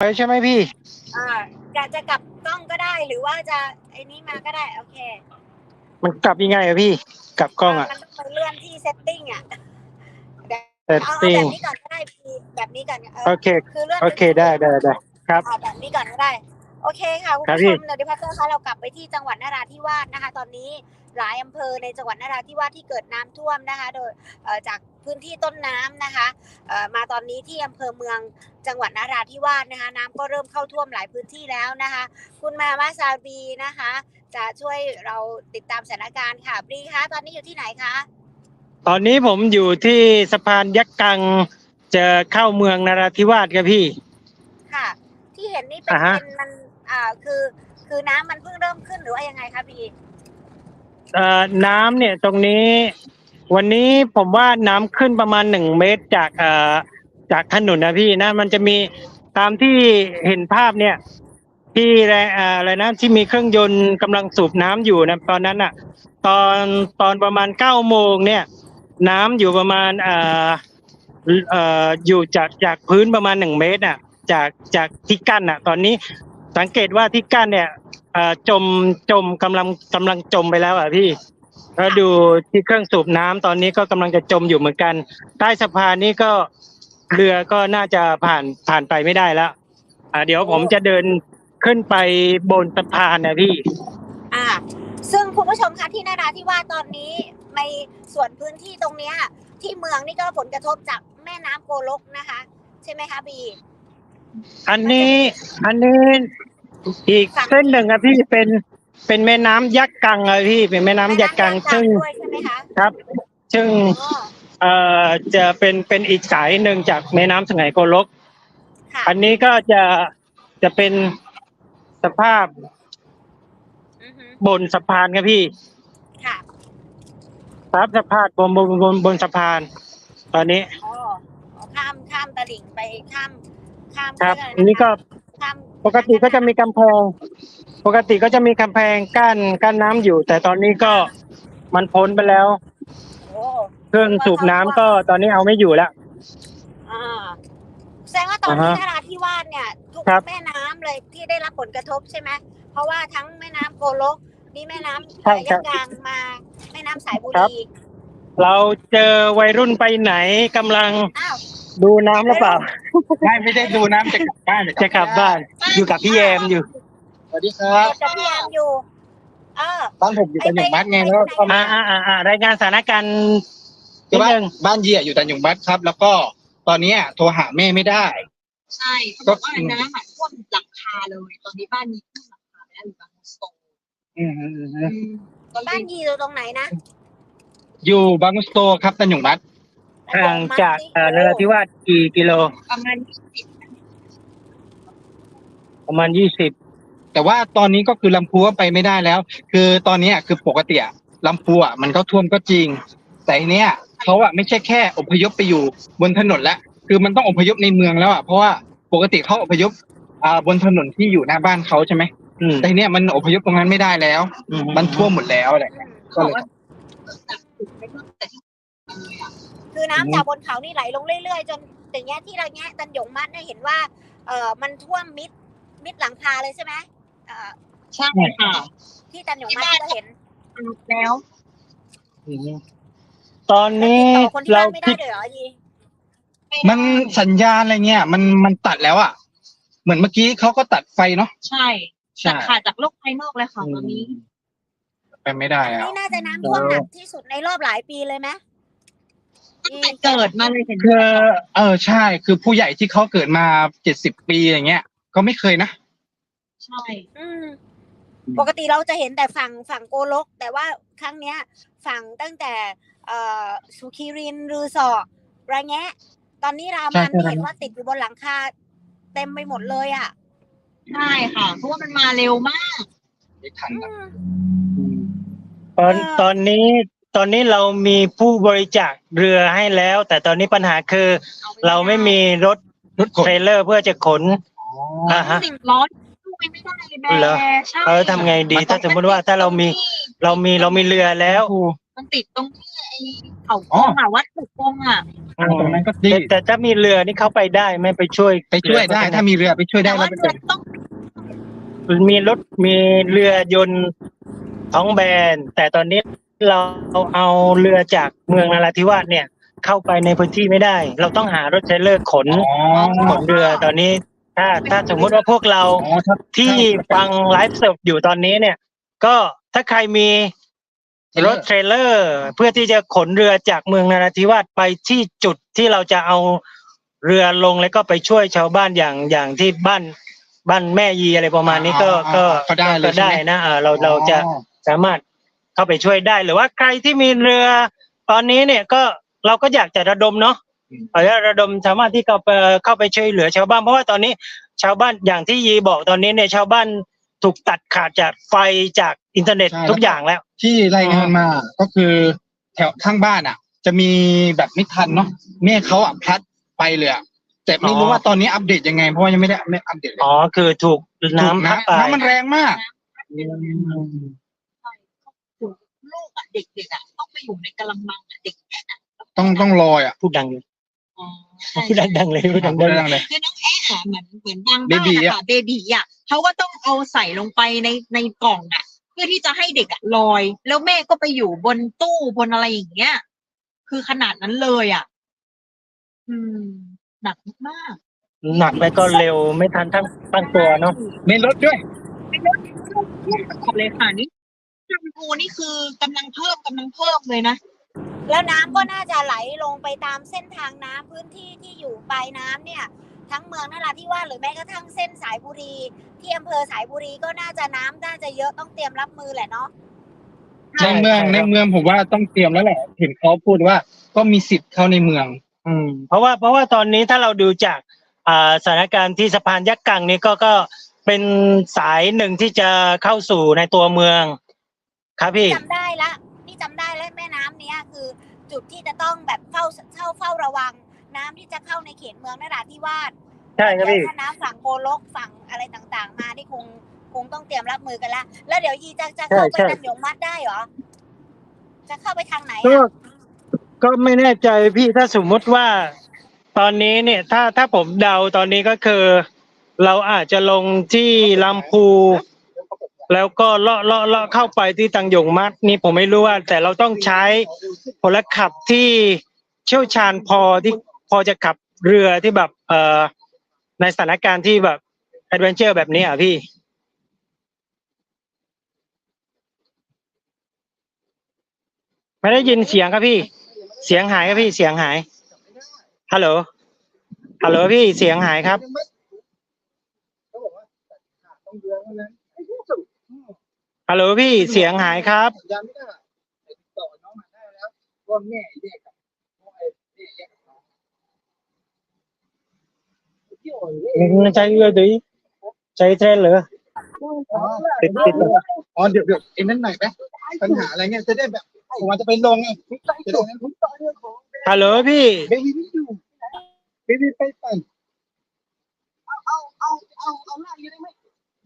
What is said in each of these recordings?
ไปใช่ไหมพี่ อ่าจะจะกลับกล้องก็ได้หรือว่าจะไอ้นี้มาก็ได้ โอเคมันกลับยังไงอะพี่ กลับกล้องอะมันต้องไปเลื่อนที่เซตติ้งอะเดี๋ยวเซตเอาเอาติ้แบงบนี้ก่อนก็ได้พี่แบบนี้ก่อนเอโออเค คือเลื่อนโอเคได้ได้ได้ ครับเอาแบบนี้ก่อนก็ได้ โอเคค่ะคุณครับผู้พี่ ชมเดี๋ยวพัตเตอร์คะเรากลับไปที่จังหวัดนราธิวาสนะคะ ตอนนี้ หลายอำเภอในจังหวัดนราธิวาสที่เกิดน้ำท่วมนะคะ โดยเอ่อจากพื้นที่ต้นน้ำนะคะเอ่อมาตอนนี้ที่อำเภอเมืองจังหวัดนราธิวาสนะคะ น้ำก็เริ่มเข้าท่วมหลายพื้นที่แล้วนะคะ คุณมามาซาบีนะคะ จะช่วยเราติดตามสถานการณ์ค่ะบรีคะตอนนี้อยู่ที่ไหนคะตอนนี้ผมอยู่ที่สะพานยักษ์กังจะเข้าเมืองนราธิวาสครับพี่ ค่ะ ที่เห็นนี่เป็นอ่าฮะเป็นมันอ่าคือ คือน้ำมันเพิ่งเริ่มขึ้นหรือว่ายังไงคะพี่เอ่อ น้ำเนี่ยตรงนี้ วันนี้ผมว่าน้ำขึ้นประมาณหนึ่งเมตรจากเอ่อจากถนนนะพี่นะมันจะมีตามที่เห็นภาพเนี่ย ที่แรเอ่อะไรนะที่มีเครื่องยนต์กำลังสูบน้ำอยู่นะตอนนั้นอะ ตอนตอนประมาณเก้าโมงเนี่ย น้ำอยู่ประมาณเอ่อเอ่ออยู่จากจากพื้นประมาณหนึ่งเมตรอะ จากจากที่กั้นอะ ตอนนี้สังเกตว่าที่กั้นเนี่ย จมจมกำลังกำลังจมไปแล้วอะพี่แล้วดูที่เครื่องสูบน้ำตอนนี้ก็กำลังจะจมอยู่เหมือนกัน ใต้สะพานนี้ก็เรือก็น่าจะผ่านผ่านไปไม่ได้แล้วอ่าเดี๋ยวผมจะเดินขึ้นไปบนสะพานนะพี่ อ่า ซึ่งคุณผู้ชมคะที่นาราธิวาสตอนนี้ในส่วนพื้นที่ตรงเนี้ย ที่เมืองนี่ก็ผลกระทบจากแม่น้ำโกลกนะคะ ใช่ไหมคะบี อันนี้อันนี้ อีกเส้นหนึ่งอะพี่เป็นเป็นแม่น้ำยักษ์กังอะพี่เป็นแม่น้ำยักษ์กังซึ่งด้วยใช่ไหมคะครับ ซึ่งอ๋อเอ่อจะเป็นเป็นอีกสายหนึ่งจากแม่น้ำสงายโกลก ค่ะอันนี้ก็จะจะเป็นสภาพอือฮึบนสะพานครับพี่ค่ะครับสะพานบนบนบนบนสะพาน ตอนนี้อ๋ออ๋อข้ามข้ามตลิ่งไปข้ามข้ามครับ เยกอันนี้ก็ข้าม ปกติก็จะมีกำแพง ปกติก็จะมีกำแพงกั้นกั้นน้ำอยู่ แต่ตอนนี้ก็มันพ้นไปแล้ว โอ้เครื่องสูบน้ำก็ตอนนี้เอาไม่อยู่แล้ว อ่าแสดงว่าตอนนี้อ่าฮะนราธิวาสเนี่ย ทุกครับ แม่น้ำเลยที่ได้รับผลกระทบใช่ไหมเพราะว่าทั้งแม่น้ำโกลกนี่แม่น้ำใช่ครัยับกกลางมา แม่น้ำสายบุครับรีเราเจอวัยรุ่นไปไหนกำลังอ้าวดูน้ำหรือเปล่า ไม่ไม่ได้ดูน้ำจะกลับบ้านจะกลับบ้าน อยู่กับพี่แยมอยู่ สวัสดีครับจะพยายามอยู่เออบ้านผมอยู่ตันหยงบัดไงแล้วก็อ่าอ่าอ่าอ่ารายงานสถานการณ์นิคือดบ้านนึงบ้านเยี่ยอยู่ตันหยงบัดครับ แล้วก็ตอนเนี้ยโทรหาแม่ไม่ได้ ใช่เขาบอกว่าน้ำอะท่วมหลังคาเลย ตอนนี้บ้านนี้ท่วมหลังคาแล้วอยู่บางสโตนอืมอืมอืมก็เลบ้ายนยีอยู่ตรงไหนนะ อยู่บางสโตครับตันหยงบัด ห่างจากเอ่อนราธิวาสกี่กิโล ประมาณยี่สิบประมาณยี่สิบแต่ว่าตอนนี้ก็คือลำพูก็ไปไม่ได้แล้ว คือตอนเนี้ยคือปกติอะลำพูอะมันก็ท่วมก็จริง แต่ทีเนี้ยเขาอะไม่ใช่แค่อพยพไปอยู่บนถนนแล้วคือมันต้องอพยพในเมืองแล้วอะเพราะว่าปกติเขาอพยพอ่าบนถนนที่อยู่หน้าบ้านเขาใช่ไหมอืมแต่ทีเนี้ยมันอพยพตรงนั้นไม่ได้แล้วอืมมันท่วมหมดแล้วอะไรเงี้ยเขาบอกว่าจากจุดไม่ท่วมแต่ที่เลยอะ คือน้ำจากบนเขานี่ไหลลงเรื่อยๆ จนอย่างเงี้ยที่เราแงะตันหยงมัดเนี่ยเห็นว่า เออมันท่วมมิดมิดหลังคาเลยใช่ไหมเออใช่ค่ะ ที่ตันหยงมัดที่เราเห็นแล้วตอนนี้ติดต่อคนที่เราบ้านไม่ได้คิดเลยเหรอยีมันสัญญาณอะไรเงี้ย มันมันตัดแล้วอะ เหมือนเมื่อกี้เขาก็ตัดไฟเนาะใช่ตัดขาดจากโลกภายนอกเลยค่ะตอนนี้ ไปไม่ได้แล้วนี่น่าจะน้ำท่วมหนักที่สุดในรอบหลายปีเลยไหม ตั้งแต่เกิดมาเลยเห็นไหมคือเออใช่ คือผู้ใหญ่ที่เขาเกิดมาเจ็ดสิบปีอย่างเงี้ยก็ไม่เคยนะใช่อืมปกติเราจะเห็นแต่ฝั่งฝั่งโกลก แต่ว่าครั้งเนี้ย ฝั่งตั้งแต่เอ่อสุขีรินรือสอระแงะ ตอนนี้รามันใช่ใช่เห็นว่าติดอยู่บนหลังคาเต็มไปหมดเลยอะใช่ค่ะเพราะว่ามันมาเร็วมากไม่ทันอืนะมตอนเออตอนนี้ ตอนนี้เรามีผู้บริจาคเรือให้แล้ว แต่ตอนนี้ปัญหาคือ เราไม่มีรถรถขนเทรลเลอร์เพื่อจะขนอ่าฮะ สิบล้อช่วยไม่ได้แบเหรอ ใช่เออทำไงดี ถ้าสมมติว่าถ้าเรามีเรามีเรามีเรือแล้วครูมันติดตรงที่ไอ้เขาโกงอะวัดถูกโกงอะอ่าตรงนั้นก็ดีแต่แต่ถ้ามีเรือนี่เข้าไปได้ไหม่ไปช่วยไปช่วยได้ถ้ามีเรือไปช่วยได้แต่ร้อว่ายเปอร์เรืเซ็อนต์ต้องมีรถมีเรือ ยนต์ท้องแบน แต่ตอนนี้ เราเอาเรือจากเมืองนราธิวาสเนี่ย เข้าไปในพื้นที่ไม่ได้ เราต้องหารถเทรลเลอร์ขนอ๋อขนเรือตอนนี้ ถ้าถ้าสมมุติว่าพวกเราอ๋อถ้าที่ฟังไลฟ์สดอยู่ตอนนี้เนี่ย ก็ถ้าใครมีรถเทรลเลอร์ เพื่อที่จะขนเรือจากเมืองนราธิวาสไปที่จุดที่เราจะเอาเรือลงแล้วก็ไปช่วยชาวบ้านอย่างอย่างที่บ้านบ้านแม่ยีอะไรประมาณนี้ก็ก็ก็ได้เลยก็ได้ใช่หมนะเออเราเราจะอ๋อสามารถ เข้าไปช่วยได้ หรือว่าใครที่มีเรือ ตอนนี้เนี่ยก็เราก็อยากจะระดมเนาะเอาละระดมสามารถที่เข้าไปเข้าไปช่วยเหลือชาวบ้านเพราะว่าตอนนี้ชาวบ้านอย่างที่ยีบอกตอนนี้เนี่ยชาวบ้านถูกตัดขาดจากไฟจากอินเทอร์เน็ตใช่ทุกอย่างแล้ว ที่รายงานมาก็คือแถวข้างบ้านอะ จะมีแบบไม่ทันเนาะแม่เขาอะพลัดไปเลยอะแต่ไม่รู้อ๋อ ว่าตอนนี้อัปเดตยังไงเพราะว่ายังไม่ได้ไม่อัปเดตเลยอ๋อคือถูกน้ำพัดไปน้ำมันแรงมากลูกอะ เด็กๆอะต้องไปอยู่ในกะละมังอะเด็กแอะอะต้องต้องลอยอะพูดดังเลยอ๋อใช่พูดดังๆเลยพูดดังพูดๆดังเลย คือน้องแอะอะเหมือนเหมือนบางเบบ้านบีอะอะค่ะเบบีอะเขาก็ต้องเอาใส่ลงไปในในกล่องอะเพื่อที่จะให้เด็กอะลอย แล้วแม่ก็ไปอยู่บนตู้บนอะไรอย่างเงี้ย คือขนาดนั้นเลยอะอืมหนักมากหนักแล้วก็เร็วไม่ทันทั้งตั้งตัวเนาะในรถด้วยขอบเลยค่ะนี่ ลำพูนี่คือกำลังเพิ่มกำลังเพิ่มเลยนะ แล้วน้ำก็น่าจะไหลลงไปตามเส้นทางน้ำพื้นที่ที่อยู่ปลายน้ำเนี่ย ทั้งเมืองนราธิวาสหรือแม้กระทั่งเส้นสายบุรีที่อำเภอสายบุรีก็น่าจะน้ำน่าจะเยอะต้องเตรียมรับมือแหละเนาะ ในเมืองในเมืองผมว่าต้องเตรียมแล้วแหละ เห็นเขาพูดว่า ก็มีสิทธิ์เข้าในเมือง อืม เพราะว่าเพราะว่าตอนนี้ถ้าเราดูจากอ่าสถานการณ์ที่สะพานยักษ์กังนี้ก็ก็เป็นสายหนึ่งที่จะเข้าสู่ในตัวเมือง ครับพี่จำได้ละนี่จำได้แล้วแม่น้ำเนี้ยคือจุดที่จะต้องแบบเฝ้าเฝ้าเฝ้าระวัง น้ำที่จะเข้าในเขตเมืองนราธิวาสใช่ครับพี่เดี๋ยวถ้าน้ำฝั่งโกลกฝั่งอะไรต่างๆ มานี่คงคงต้องเตรียมรับมือกันละแล้วเดี๋ยวยีจะจะเข้าไปใช่ใช่นันยงมัดได้เหรอจะเข้าไปทางไหนก็อะก็ไม่แน่ใจพี่ถ้าสมมุติว่า ตอนนี้เนี่ย ถ้าถ้าผมเดาตอนนี้ก็คือ เราอาจจะลงที่ลำพู แล้วก็เลาะเลาะเลาะเข้าไปที่ตังหยงมัดนี่ผมไม่รู้ว่า แต่เราต้องใช้พลขับที่เชี่ยวชาญพอที่พอจะขับเรือที่แบบเอ่อในสถานการณ์ที่แบบแอดเวนเจอร์แบบนี้อะพี่ไม่ได้ยินเสียงครับพี่ เสียงหายครับพี่เสียงหายฮัลโหลฮัลโหลพี่เสียงหายครับ ฮัลโหลพี่เสียงหายครับยังไม่ได้ติดต่อน้องมาได้แล้วว่าแม่แยกกับพ่อไอ้แม่แยกกับน้องใจเรือดีใจแท้เหรออ๋อติดติดอ๋อเดี๋ยวเดี๋ยวเอ็นนั่นหน่อยไหมปัญหาอะไรเงี้ยจะได้แบบผมอาจจะไปลงไงจะได้ผมต่อเรื่องของฮัลโหลพี่ เบบี้ไม่อยู่เบบี้ไปปั่นเอาเอาเอาเอาเอาหน้าอยู่ได้ไหม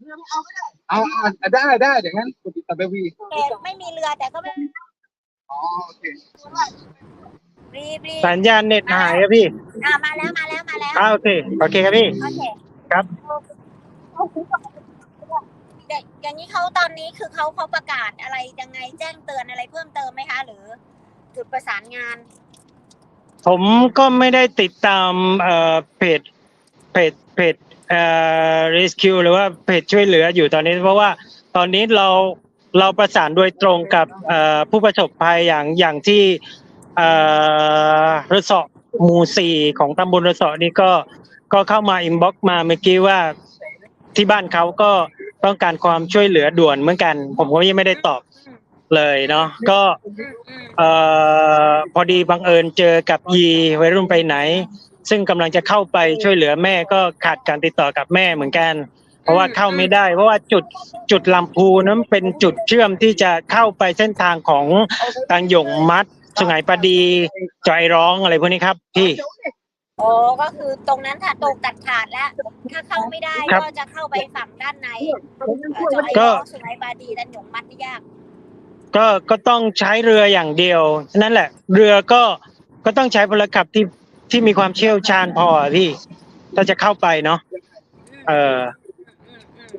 เรือไม่เอาก็ได้เอาเอาได้ได้เดี๋ยวงั้นกดติดต่อเบบี้แต่ไม่มีเรือแต่ก็ไม่อ๋อโอเครีบรีบสัญญาณเน็ตหายครับพี่อ่ามาแล้วมาแล้วมาแล้วอ่าโอเคโอเคครับพี่โอเคครับเด็กอย่างนี้เขาตอนนี้คือเขาเขาประกาศอะไรยังไงแจ้งเตือนอะไรเพิ่มเติมไหมคะ หรือ จุดประสานงาน ผมก็ไม่ได้ติดตามเอ่อเพจเพจเพจ เอ่อ rescue หรือว่าเพจช่วยเหลืออยู่ตอนนี้ เพราะว่าตอนนี้เราเราประสานโดยตรงกับเอ่อผู้ประสบภัยอย่างอย่างที่เอ่อรสะหมู่สี่ของตำบลรสะนี่ก็ก็เข้ามาอินบ็อกมาเมื่อกี้ว่าที่บ้านเขาก็ต้องการความช่วยเหลือด่วนเหมือนกัน ผมก็ยังไม่ได้ตอบเลยเนาะก็เอ่อพอดีบังเอิญเจอกับยีวัยรุ่นไปไหน ซึ่งกำลังจะเข้าไปช่วยเหลือแม่ก็ขาดการติดต่อกับแม่เหมือนกัน เพราะว่าเข้าไม่ได้ เพราะว่าจุดจุดลำพูนั้นเป็นจุดเชื่อมที่จะเข้าไปเส้นทางของตังหยงมัดสุไหงปาดีจอยร้องอะไรพวกนี้ครับพี่โอ้ก็คือตรงนั้นถ้าตกตัดขาดแล้ว ถ้าเข้าไม่ได้ครับก็จะเข้าไปฝั่งด้านในเอ่อจอยก็สุไหงบาดีดันหยงมัดนี่ยากก็ก็ต้องใช้เรืออย่างเดียวนั่นแหละ เรือก็ก็ต้องใช้พลขับที่ ที่มีความเชี่ยวชาญพออะพี่ ถ้าจะเข้าไปเนาะเอออืมอืม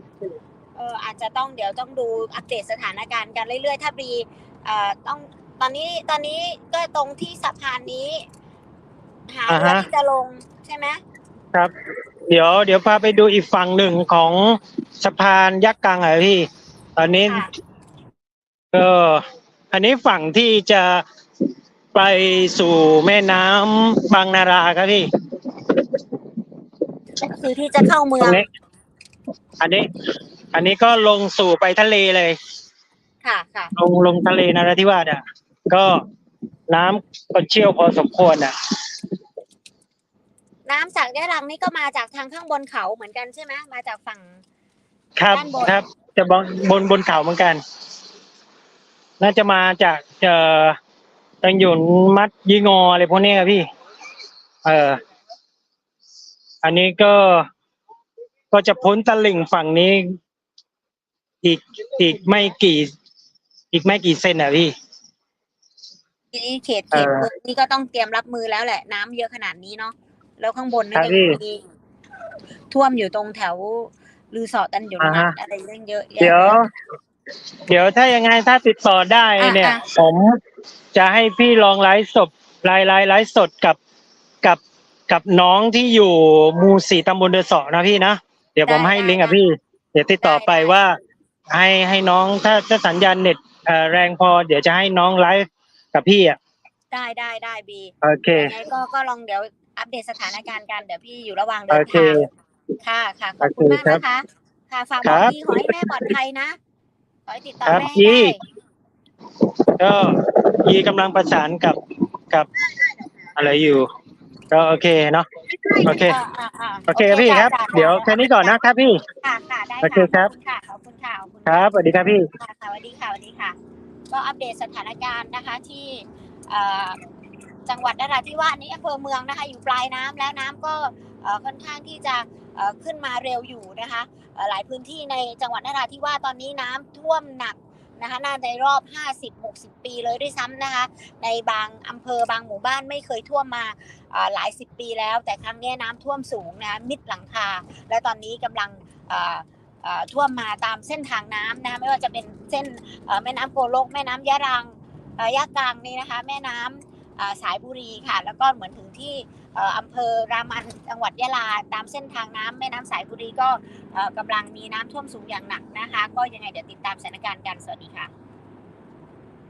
เอออาจจะต้องเดี๋ยวต้องดูอัปเดตสถานการณ์กันเรื่อยๆ ถ้าบีเอ่อต้องตอนนี้ตอนนี้ก็ตรงที่สะพานนี้ หาอ่าเรือฮะที่จะลงใช่ไหมครับ เดี๋ยวเดี๋ยวพาไปดูอีกฝั่งหนึ่งของสะพานยักษ์กลางอะพี่ ตอนนี้ค่ะก็อันนี้ฝั่งที่จะ ไปสู่แม่น้ำบางนาราครับพี่ก็คือที่จะเข้าเมืตอรงงนี้อันนี้ อันนี้ก็ลงสู่ไปทะเลเลย ค่ะค่ะลงลงทะเลนราธิวาสอะ ก็น้ำก็เชี่ยวพอสมควรอะ น้ำจากยะรังนี่ก็มาจากทางข้างบนเขาเหมือนกันใช่ไหมมาจากฝั่ง ครับด้านบน ครับ จะบนบนบนเขาเหมือนกัน น่าจะมาจากเอ่อ ตังหยุนมัดยีงออะไรพวกนี้ครับพี่ เออ อันนี้ก็ก็จะพ้นตลิ่งฝั่งนี้ อีกอีกไม่กี่ อีกไม่กี่เซนอะพี่ ทีนี้เขตเขตเออเมืองนี่ก็ต้องเตรียมรับมือแล้วแหละ น้ำเยอะขนาดนี้เนาะแล้วข้างบนนี่ครับก็พี่มีท่วมอยู่ตรงแถวลือสอตันหยุนอ่ามัฮะดอะไรเรื่องเยอะแยะเดี๋ยว เดี๋ยวถ้ายังไงถ้าติดต่อได้อะเนี่ย อะ ผมจะให้พี่ลองไลฟ์สดไลฟ์ไลฟ์ไลฟ์สดกับกับกับน้องที่อยู่หมูสี่ตำบลเดอะเสอนะพี่นะ เดี๋ยวผมให้ลิงก์กับพี่ เดี๋ยวติดต่อไปว่าให้ให้น้องถ้าถ้าสัญญาณเน็ตเอ่อแรงพอ เดี๋ยวจะให้น้องไลฟ์กับพี่อะได้ได้ได้บีโอเค ยังไงก็ก็ลองเดี๋ยวอัปเดตสถานการณ์กันเดี๋ยวพี่อยู่ระหว่างเดิโอนเคทางค่ะค่ะขอบคุณโอมากเคครับนะคะ ค่ะฝากบครัอกบพี่ขอให้แม่ปลอดภัยนะ ขอให้ติดต่อครับแม่ให้พี่ได้ก็ยีกำลังประสานกับกับอะไรอยู่ ก็โอเคเนาะ โอเคอ่าอ่าอ่าโอเคครับพี่ครับ จ้ะจ้ะเดี๋ยวแค่นี้ก่อนนะครับพี่ ค่ะค่ะได้โอเคครับ ค่ะขอบคุณค่ะขอบคุณคค่ะ รับสวัสดีครับพี่ ค่ะสวัสดีค่ะสวัสดีค่ะ ก็อัปเดตสถานการณ์นะคะที่เอ่อจังหวัดนราธิวาสนี้อำเภอเมืองนะคะ อยู่ปลายน้ำแล้วน้ำก็เอ่อค่อนข้างที่จะเอ่อ ขึ้นมาเร็วอยู่นะคะหลายพื้นที่ในจังหวัดนราธิวาสตอนนี้น้ำท่วมหนักนะคะน่าในรอบ 50-60 ปีเลยด้วยซ้ำนะคะ ในบางอำเภอบางหมู่บ้านไม่เคยท่วมมาหลายสิบปีแล้ว แต่ครั้งนี้น้ำท่วมสูงนะะมิดหลังคา และตอนนี้กำลังท่วมมาตามเส้นทางน้ำนะคะไม่ว่าจะเป็นเส้นแม่น้ำโกลก แม่น้ำยะรังเอ่อยะกลางนี่นะคะ แม่น้ำสายบุรีค่ะ แล้วก็เหมือนถึงที่ อำเภอรามันจังหวัดยะลา ตามเส้นทางน้ำแม่น้ำสายบุรีก็เอ่อกำลังมีน้ำท่วมสูงอย่างหนักนะคะ ก็ยังไงเดี๋ยวติดตามสถานการณ์กันสวัสดีค่ะ